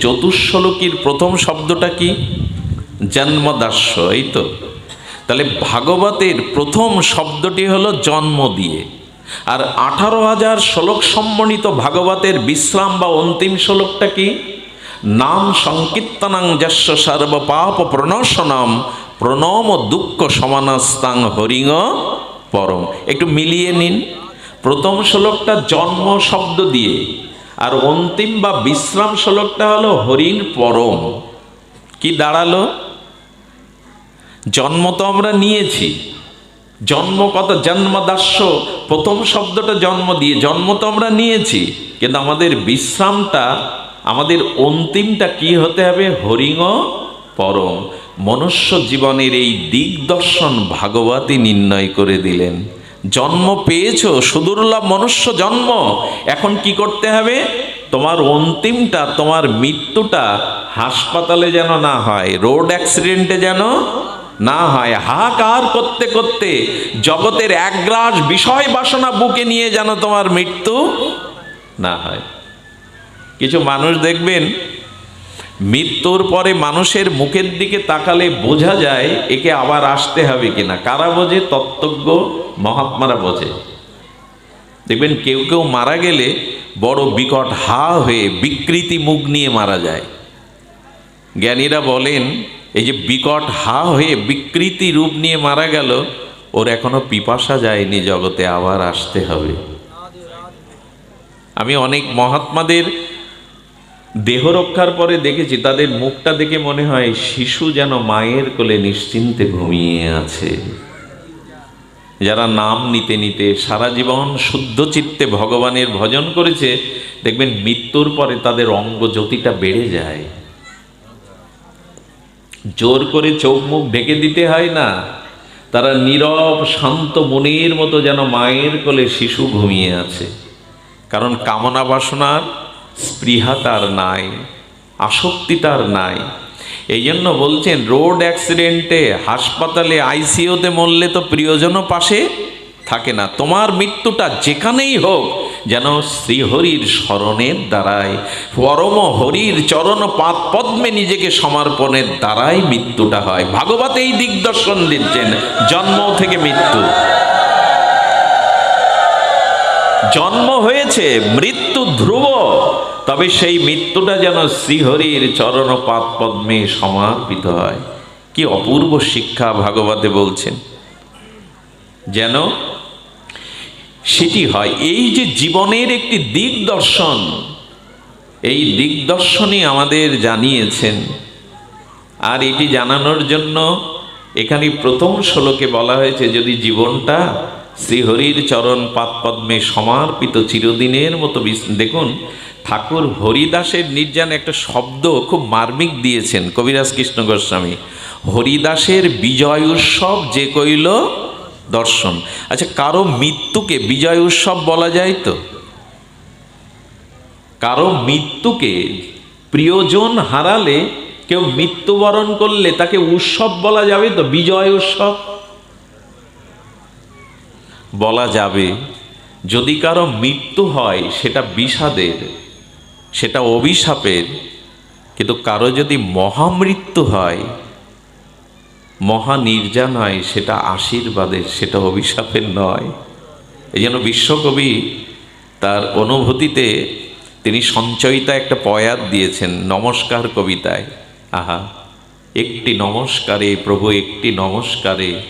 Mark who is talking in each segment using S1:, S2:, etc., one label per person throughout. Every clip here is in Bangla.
S1: চতুর্শ্লোকীর প্রথম শব্দটা কি? জন্মদাস্য, এই তো। তাহলে ভাগবতের প্রথম শব্দটি হলো জন্ম দিয়ে। আর আঠারো হাজার শ্লোক সম্বলিত ভাগবতের বিশ্রাম বা অন্তিম শ্লোকটা কি? নাম সংকীর্তনাং যস্য সর্বপাপ প্রণশনম প্রণম দুঃখ সমানাস্তাং হরিং পরম। একটু মিলিয়ে নিন। প্রথম শ্লোকটা জন্ম শব্দ দিয়ে। আর অন্তিম বা বিশ্রাম শ্লোকটা হলো হরিণ পরম। কি দাঁড়াল? জন্ম তো আমরা নিয়েছি। জন্ম কত? জন্মদাস্য। প্রথম শব্দটা জন্ম দিয়ে। জন্ম তো আমরা নিয়েছি। কিন্তু আমাদের বিশ্রামটা, আমাদের অন্তিমটা কি হতে হবে? হরিং পরম। মনুষ্য জীবনের এই দিগদর্শন ভাগবতী নির্ণয় করে দিলেন। জন্ম পেয়েছ সুদুর্লভ মনুষ্য জন্ম। এখন কি করতে হবে? তোমার অন্তিমটা, তোমার মৃত্যুটা হাসপাতালে যেন না হয়, রোড অ্যাক্সিডেন্টে যেন না হয়। হাহাকার করতে করতে জগতের এক গ্রাস বিষয় বাসনা বুকে নিয়ে যেন তোমার মৃত্যু না হয়। কিছু মানুষ দেখবেন মৃত্যুর পরে মানুষের মুখের দিকে তাকালে বোঝা যায় একে আবার আসতে হবে কিনা। কারা বোঝে? তত্ত্বজ্ঞ মহাত্মারা বোঝে। দেখবেন কেউ কেউ মারা গেলে বড় বিকট হা হয়ে বিকৃতি মুখ নিয়ে মারা যায়। জ্ঞানীরা বলেন, এই যে বিকট হা হয়ে বিকৃতি রূপ নিয়ে মারা গেল, ওর এখনও পিপাসা যায়নি জগতে, আবার আসতে হবে। আমি অনেক মহাত্মাদের দেহ রক্ষার পরে দেখেছি, তাদের মুখটা দেখে মনে হয় শিশু যেন মায়ের কোলে নিশ্চিন্তে ঘুমিয়ে আছে। যারা নাম নিতে নিতে সারা জীবন শুদ্ধ চিত্তে ভগবানের ভজন করেছে, দেখবেন মৃত্যুর পরে তাদের অঙ্গ জ্যোতিটা বেড়ে যায়। জোর করে চোখ মুখ ঢেকে দিতে হয় না, তারা নীরব, শান্ত মনের মতো যেন মায়ের কোলে শিশু ঘুমিয়ে আছে। কারণ কামনা বাসনার স্পৃহা তার নাই, আসক্তি তার নাই। এই জন্য বলছেন, রোড অ্যাক্সিডেন্টে, হাসপাতালে, আইসিইউতে মরলে তো প্রিয়জনও পাশে থাকে না। তোমার মৃত্যুটা যেখানেই হোক, যেন শ্রীহরির স্মরণের দ্বারাই পরম হরির চরণ পাদ পদ্মে নিজেকে সমর্পণের দ্বারাই মৃত্যুটা হয়। ভাগবত এই দিগদর্শন দিচ্ছেন, জন্ম থেকে মৃত্যু। জন্ম হয়েছে, মৃত্যু ধ্রুব। তবে সেই মৃত্যুটা যেন শ্রীহরির চরণ পাদ পদ্মে সমর্পিত হয়। কি অপূর্ব শিক্ষা ভাগবতে বলছেন। যেন সেটি হয়। এই যে জীবনের একটি দিগদর্শন, এই দিগদর্শনই আমাদের জানিয়েছেন। আর এটি জানানোর জন্য এখানে প্রথম শ্লোকে বলা হয়েছে, যদি জীবনটা শ্রীহরির চরণ পাদপদ্মে সমর্পিত চিরদিনের মতো দেখুন, ঠাকুর হরিদাসের নির্যান একটা শব্দ খুব মার্মিক দিয়েছেন কবিরাজ কৃষ্ণ গোস্বামী। হরিদাসের বিজয় উৎসব যে কইল দর্শন। আচ্ছা কারও মৃত্যুকে বিজয় উৎসব বলা যায় তো? কারও মৃত্যুকে প্রিয়জন হারালে, কেউ মৃত্যুবরণ করলে তাকে উৎসব বলা যাবে তো? বিজয় উৎসব? বলা যাবে, যদি কারও মৃত্যু হয়, সেটা বিষাদের, সেটা অভিশাপের, কিন্তু কারও যদি মহামৃত্যু হয় মহা নির্জান হয় সেটা আশীর্বাদের, সেটা অভিশাপের নয়। এই জন্য বিশ্বকবি তার অনুভূতিতে তিনি সঞ্চয়িতা একটা পয়াত দিয়েছেন, নমস্কার কবিতায়। আহা, একটি নমস্কারে, প্রভু, একটি নমস্কারে।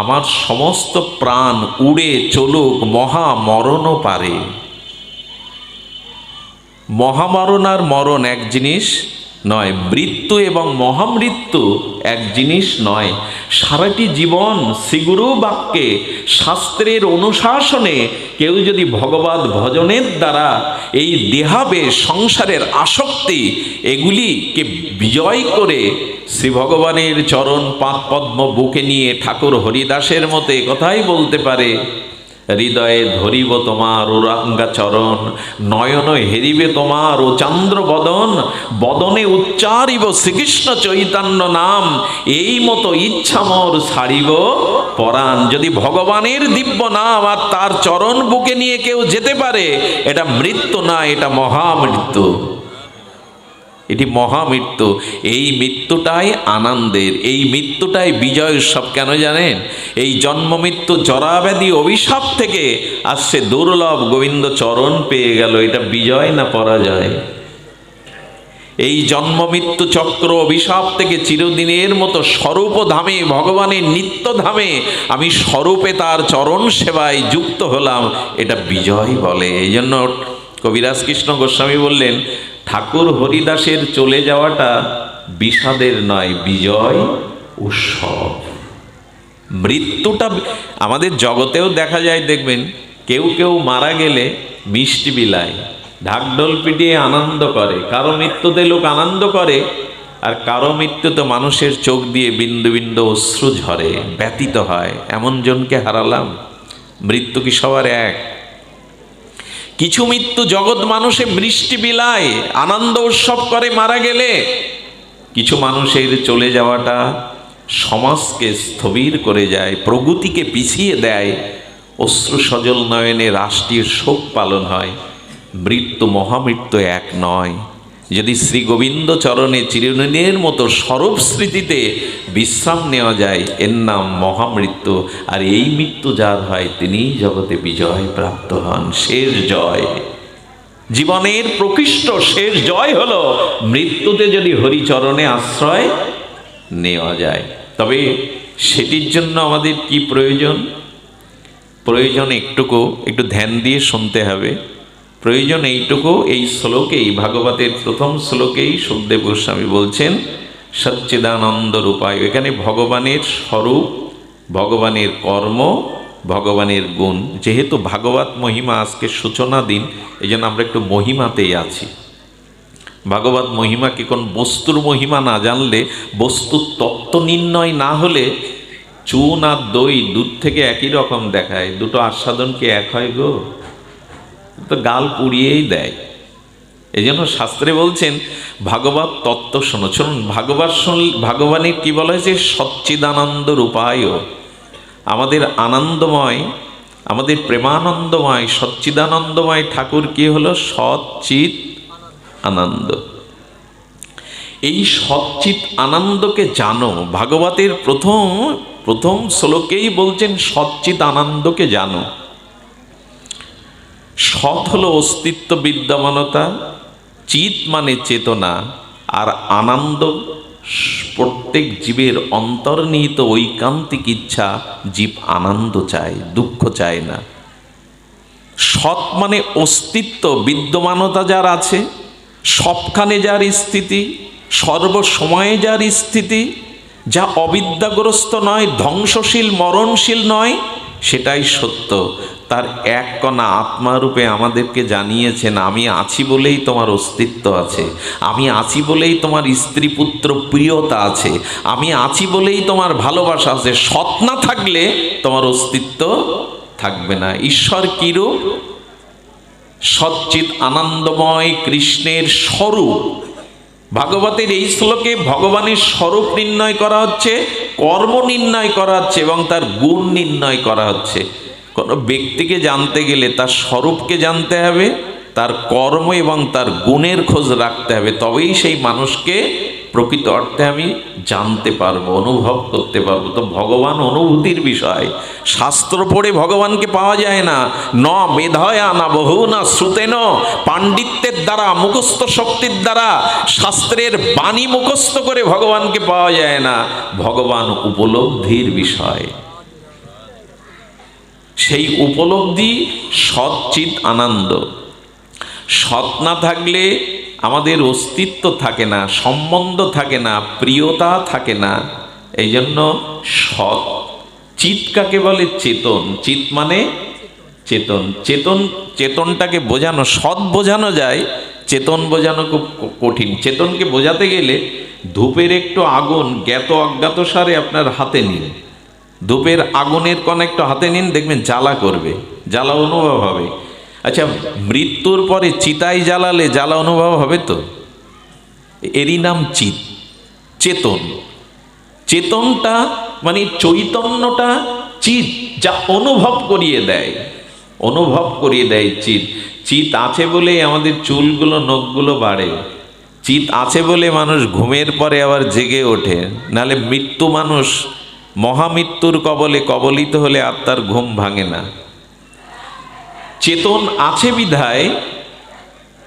S1: আমার সমস্ত প্রাণ উড়ে চলুক মহা মরণও পারে। মহামরণ আর মরণ এক জিনিস নয়, মৃত্যু এবং মহামৃত্যু এক জিনিস নয়। সারাটি জীবন শ্রীগুরু বাক্যে, শাস্ত্রের অনুশাসনে কেউ যদি ভগবত ভজনের দ্বারা এই দেহাবে সংসারের আসক্তি, এগুলিকে বিজয় করে শ্রী ভগবানের চরণ পাঁচ পদ্ম বুকে নিয়ে ঠাকুর হরিদাসের মতে কথাই বলতে পারে, হৃদয়ে ধরিব তোমার ওরাঙ্গা চরণ, নয়ন হেরিবে তোমার ও চন্দ্র বদন, বদনে উচ্চারিব শ্রীকৃষ্ণ চৈতন্য নাম, এই মতো ইচ্ছা মোর ছাড়িব পরাণ, যদি ভগবানের দিব্য নাম আর তার চরণ বুকে নিয়ে কেউ যেতে পারে, এটা মৃত্যু না, এটা মহামৃত্যু। এটি মহামৃত্যু। এই মৃত্যুটাই আনন্দের, এই মৃত্যুটাই বিজয় উৎসব কেন জানেন? এই জন্ম মৃত্যু জরাব্যাধি অভিশাপ থেকে আসছে দুর্লভ গোবিন্দ চরণ পেয়ে গেল, এটা বিজয় না পরাজয়? এই জন্ম মৃত্যু চক্র অভিশাপ থেকে চিরদিনের মতো স্বরূপ ধামে, ভগবানের নিত্য ধামে আমি স্বরূপে তার চরণ সেবায় যুক্ত হলাম, এটা বিজয় বলে। এই জন্য কবিরাজ কৃষ্ণ গোস্বামী বললেন ঠাকুর হরিদাসের চলে যাওয়াটা বিষাদের নয়, বিজয় উৎসব। মৃত্যুটা আমাদের জগতেও দেখা যায়, দেখবেন, কেউ কেউ মারা গেলে মিষ্টি বিলায় ঢাকঢোল পিটিয়ে আনন্দ করে, কারও মৃত্যুতে লোক আনন্দ করে, আর কারও মৃত্যুতে মানুষের চোখ দিয়ে বিন্দু বিন্দু অশ্রু ঝরে ব্যতীত হয়, এমন জনকে হারালাম, মৃত্যু কি সবার এক? কিছু মৃত্যু জগৎ মানুষে বৃষ্টি বিলায়, আনন্দ উৎসব করে মারা গেলে, কিছু মানুষের চলে যাওয়াটা সমাজকে স্থবির করে যায়, প্রগতিকে পিছিয়ে দেয় অশ্রু সজল নয়নে রাষ্ট্রীয় শোক পালন হয়, মৃত্যু মহামৃত্যু এক নয়। যদি শ্রী গোবিন্দ চরণে চিরদিনের মতো স্বরূপ স্মৃতিতে বিশ্রাম নেওয়া যায়, এর নাম মহামৃত্যু। আর এই মৃত্যু যার হয় তিনিই জগতে বিজয় প্রাপ্ত হন, শেষ জয়। জীবনের প্রকৃষ্ট শেষ জয় হল, মৃত্যুতে যদি হরিচরণে আশ্রয় নেওয়া যায়। তবে সেটির জন্য আমাদের কি প্রয়োজন? প্রয়োজন একটুকু, একটু ধ্যান দিয়ে শুনতে হবে। প্রয়োজন এইটুকু, এই শ্লোকেই, ভাগবতের প্রথম শ্লোকেই সুখদেব গোস্বামী বলছেন, সচ্চিদানন্দ রূপায়। এখানে ভগবানের স্বরূপ, ভগবানের কর্ম, ভগবানের গুণ। যেহেতু ভাগবত মহিমা আজকে সূচনা দিন এই আমরা একটু মহিমাতেই আছি। ভাগবত মহিমা কি কোন বস্তুর মহিমা না জানলে বস্তুর তত্ত্ব নির্ণয় না হলে চুন আর দই দুধ থেকে একই রকম দেখায়। দুটো আস্বাদন কি এক হয় গো। তো গাল পুড়িয়েই দেয়। এই জন্য শাস্ত্রে বলছেন, ভাগবত তত্ত্ব শোনো। শুনুন ভাগবত শুন ভাগবানের কি বলা হয়েছে? সচ্চিদানন্দ রূপায়। আমাদের আনন্দময়, আমাদের প্রেমানন্দময়, সচ্চিদানন্দময় ঠাকুর কি হলো? সচ্চিত আনন্দ এই সচ্চিত আনন্দকে জানো। ভাগবতের প্রথম প্রথম শ্লোকেই বলছেন সচ্চিত আনন্দকে জানো। সৎ হলো অস্তিত্ব বিদ্যমানতা, চিত মানে চেতনা, আর আনন্দ প্রত্যেক জীবের অন্তর্নিহিত ঐকান্তিক ইচ্ছা, জীব আনন্দ চায়, দুঃখ চায় না। সৎ মানে অস্তিত্ব বিদ্যমানতা যার আছে, সবখানে যার স্থিতি, সর্বসময়ে যার স্থিতি, যা অবিদ্যাগ্রস্ত নয়, ধ্বংসশীল, মরণশীল নয়, সেটাই সত্য। তার এক কণা আত্মারূপে আমাদেরকে জানিয়েছেন, আমি আছি বলেই তোমার অস্তিত্ব আছে। আমি আছি বলেই তোমার স্ত্রী পুত্র প্রিয়তা আছে। আমি আছি বলেই তোমার ভালোবাসা আছে। সৎ না থাকলে তোমার অস্তিত্ব থাকবে না। ঈশ্বর কিরূপ সচ্চিত আনন্দময় কৃষ্ণের স্বরূপ। ভাগবতের এই শ্লোকে ভগবানের স্বরূপ নির্ণয় করা হচ্ছে, কর্ম নির্ণয় করা হচ্ছে এবং তার গুণ নির্ণয় করা হচ্ছে। কোনো ব্যক্তিকে জানতে গেলে তার স্বরূপকে জানতে হবে, তার কর্ম এবং তার গুণের খোঁজ রাখতে হবে, তবেই সেই মানুষকে প্রকৃত অর্থে আমি জানতে পারব, অনুভব করতে পারব। তো ভগবান অনুভূতির বিষয়। শাস্ত্র পড়ে ভগবানকে পাওয়া যায় না। ন মেধয়া না বহু না শ্রুতেন। পাণ্ডিত্যের দ্বারা, মুখস্থ শক্তির দ্বারা, শাস্ত্রের বাণী মুখস্থ করে ভগবানকে পাওয়া যায় না। ভগবান উপলব্ধির বিষয়। সেই উপলব্ধি সচ্চিত আনন্দ। সৎ না থাকলে আমাদের অস্তিত্ব থাকে না, সম্বন্ধ থাকে না, প্রিয়তা থাকে না। এই জন্য সৎ চিত কাকে বলে? চেতন। চিত মানে চেতন। চেতন, চেতনটাকে বোঝানো, সৎ বোঝানো যায়, চেতন বোঝানো খুব কঠিন। চেতনকে বোঝাতে গেলে ধূপের একটু আগুন জ্ঞাত অজ্ঞাত সারে আপনার হাতে নিন। ধূপের আগুনের কোন একটু হাতে নিন, দেখবেন জ্বালা করবে, জ্বালা অনুভব হবে। আচ্ছা মৃত্যুর পরে চিতাই জ্বালালে জ্বালা অনুভব হবে তো? এরই নাম চিত, চেতন। চেতনটা মানে চৈতন্যটা চিত, যা অনুভব করিয়ে দেয়, অনুভব করিয়ে দেয় চিত। চিত আছে বলেই আমাদের চুলগুলো, নখগুলো বাড়ে। চিত আছে বলে মানুষ ঘুমের পরে আবার জেগে ওঠে। নালে মৃত্যু মানুষ মহামৃত্যুর কবলে কবলিত হলে আত্মার ঘুম ভাঙে না। চেতন আছে বিধায়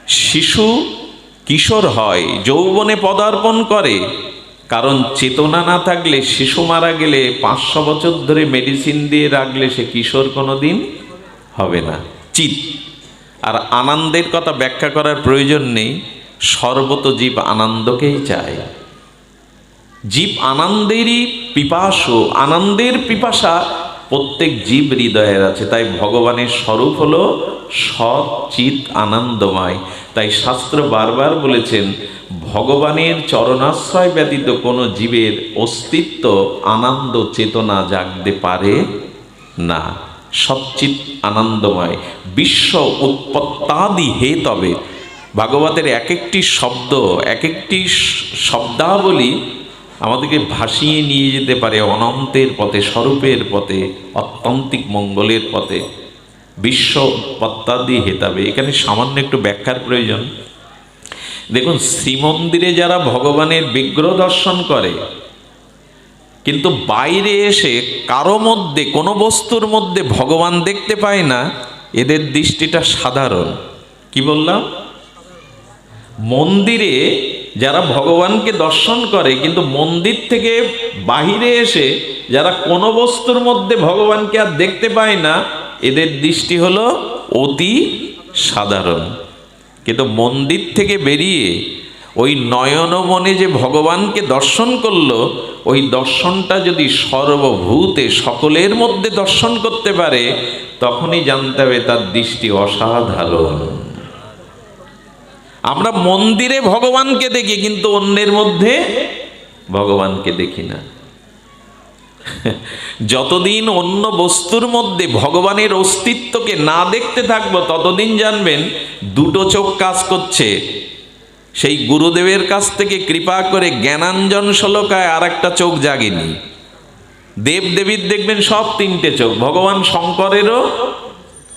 S1: শিশু কিশোর হয়, যৌবনে পদার্পণ করে। কারণ চেতনা না থাকলে শিশু মারা গেলে পাঁচশো বছর ধরে মেডিসিন দিয়ে রাখলে সে কিশোর কোনো দিন হবে না। চিত আর আনন্দের কথা ব্যাখ্যা করার প্রয়োজন নেই, সর্বত জীব আনন্দকেই চায়। জীব আনন্দেরই পিপাসু, আনন্দের পিপাসা প্রত্যেক জীব হৃদয়ের আছে। তাই ভগবানের স্বরূপ হল সৎ আনন্দময়। তাই শাস্ত্র বারবার বলেছেন, ভগবানের চরণাশ্রয় ব্যতীত কোনো জীবের অস্তিত্ব, আনন্দ, চেতনা জাগতে পারে না। সচ্চিত আনন্দময়। বিশ্ব উৎপত্তাদি হে তবে। ভাগবতের এক একটি শব্দ এক একটি শব্দাবলী আমাদেরকে ভাসিয়ে নিয়ে যেতে পারে অনন্তের পথে, স্বরূপের পথে, অত্যন্তিক মঙ্গলের পথে। বিশ্ব উৎপত্তাদি হেতাবে। এখানে সামান্য একটু ব্যাখ্যার প্রয়োজন। দেখুন, শ্রীমন্দিরে যারা ভগবানের বিগ্রহ দর্শন করে, কিন্তু বাইরে এসে কারও মধ্যে, কোনো বস্তুর মধ্যে ভগবান দেখতে পায় না, এদের দৃষ্টিটা সাধারণ। কি বললাম? মন্দিরে যারা ভগবানকে দর্শন করে, কিন্তু মন্দির থেকে বাহিরে এসে যারা কোনো বস্তুর মধ্যে ভগবানকে আর দেখতে পায় না, এদের দৃষ্টি হলো অতি সাধারণ। কিন্তু মন্দির থেকে বেরিয়ে ওই নয়ন মনে যে ভগবানকে দর্শন করল, ওই দর্শনটা যদি সর্বভূতে সকলের মধ্যে দর্শন করতে পারে, তখনই জানতে হবে তার দৃষ্টি অসাধারণ। আমরা মন্দিরে ভগবানকে দেখি, কিন্তু অন্যের মধ্যে ভগবানকে দেখি না। যতদিন অন্য বস্তুর মধ্যে ভগবানের অস্তিত্বকে না দেখতে থাকব, ততদিন জানবেন দুটো চোখ কাজ করছে। সেই গুরুদেবের কাছ থেকে কৃপা করে জ্ঞানাঞ্জন শ্লোকায় আর একটা চোখ জাগেনি। দেব দেবীর দেখবেন সব তিনটে চোখ, ভগবান শঙ্করেরও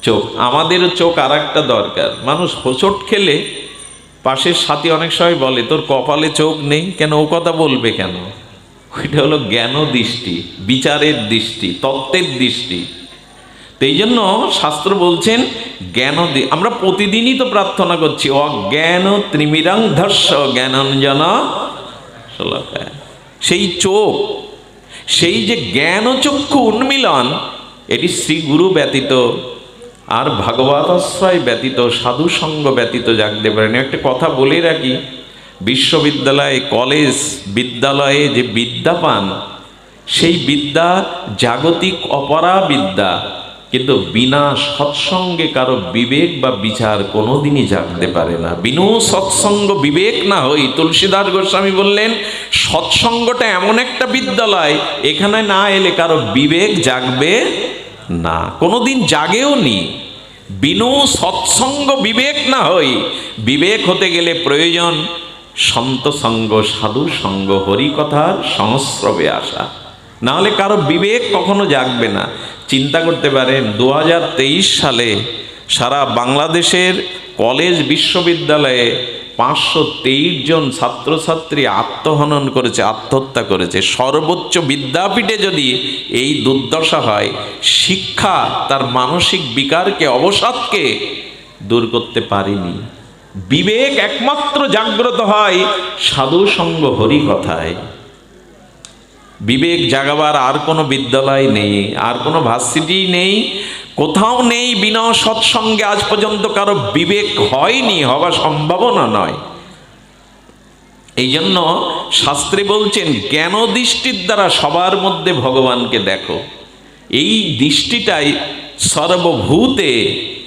S1: চোখ, আমাদেরও চোখ আর একটা দরকার। মানুষ হোঁচট খেলে পাশের সাথী অনেক সময় বলে, তোর কপালে চোখ নেই, কেন ও কথা বলবে কেন ওইটা হলো জ্ঞান দৃষ্টি, বিচারের দৃষ্টি, তত্ত্বের দৃষ্টি এই জন্য শাস্ত্র বলছেন, জ্ঞান আমরা প্রতিদিনই তো প্রার্থনা করছি, অজ্ঞান ত্রিমিরাং ধর্ষ, জ্ঞানঞ্জন। সেই চোখ, সেই যে জ্ঞান চক্ষু উন্মিলন, এটি শ্রী গুরু ব্যতীত আর ভাগবত আশ্রয় ব্যতীত, সাধু সঙ্গ ব্যতীত জাগতে পারেন একটা কথা বলে রাখি, বিশ্ববিদ্যালয়ে, কলেজ, বিদ্যালয়ে যে বিদ্যা পান, সেই বিদ্যা জাগতিক অপরা বিদ্যা কিন্তু বিনা সৎসঙ্গে কারও বিবেক বা বিচার কোনোদিনই জাগতে পারে না। বিনু সৎসঙ্গ বিবেক না হই, তুলসীদাস গোস্বামী বললেন, সৎসঙ্গটা এমন একটা বিদ্যালয়, এখানে না এলে কারও বিবেক জাগবে না, কোনোদিন জাগেও নি। বিনু সৎসঙ্গ বিবেক না হই। বিবেক হতে গেলে প্রয়োজন সন্ত সঙ্গ, সাধু সঙ্গ হরিকথার সংস্রবে আসা নাহলে কারও বিবেক কখনো জাগবে না। চিন্তা করতে পারেন দু হাজার তেইশ সালে সারা বাংলাদেশের কলেজ বিশ্ববিদ্যালয়ে পাঁচশো তেইশ জন ছাত্রছাত্রী আত্মহনন করেছে, আত্মহত্যা করেছে। সর্বোচ্চ বিদ্যাপীঠে যদি এই দুর্দশা হয়, শিক্ষা তার মানসিক বিকারকে, অবসাদকে দূর করতে পারেনি। বিবেক একমাত্র জাগ্রত হয় সাধু সঙ্গ হরি কথায়। বিবেক জাগাবার আর কোনো বিদ্যালয় নেই, আর কোনো ভার্সিটি নেই কোথাও নেই বিনা সৎসঙ্গে আজ পর্যন্ত কারও বিবেক হয়নি, হওয়া সম্ভাবনা নয়। এই জন্য শাস্ত্রে বলছেন জ্ঞান দৃষ্টির দ্বারা সবার মধ্যে ভগবানকে দেখো? এই দৃষ্টিটাই সর্বভূতে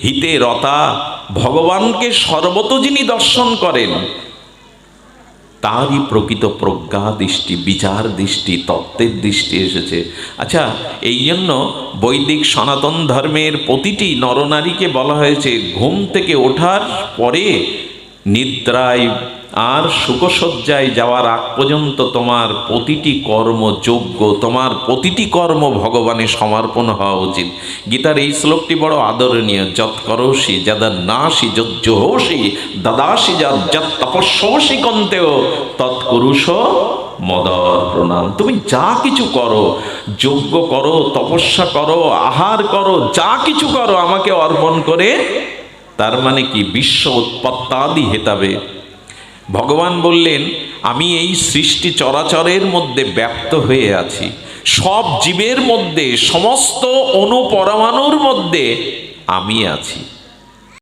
S1: হিতে রতা, ভগবানকে সর্বত যিনি দর্শন করেন। তারই প্রকৃত প্রজ্ঞা দৃষ্টি, বিচার দৃষ্টি, তত্ত্বের দৃষ্টি এসেছে। আচ্ছা এই জন্য বৈদিক সনাতন ধর্মের প্রতিটি নরনারীকে বলা হয়েছে, ঘুম থেকে ওঠার পরে নিদ্রায় আর সুখসজ্জায় যাওয়ার আগ পর্যন্ত তোমার প্রতিটি কর্ম যোগ্য, তোমার প্রতিটি কর্ম ভগবানে সমর্পণ হওয়া উচিত। গীতার এই শ্লোকটি বড় আদরণীয়। যৎ করসি নাসি যজ্জোহসি দাদাসি যৎ যৎ তপস্যসি কন্তেও তৎকুরুষ মদর প্রণাম। তুমি যা কিছু করো, যজ্ঞ করো, তপস্যা করো, আহার করো, যা কিছু করো, আমাকে অর্পণ করে, তার মানে কি, বিশ্ব উৎপত্তাদি হেতাবে ভগবান বললেন, আমি এই সৃষ্টি চরাচরের মধ্যে ব্যপ্ত হয়ে আছি। সব জীবের মধ্যে, সমস্ত অনুপরমাণুর মধ্যে আমি আছি।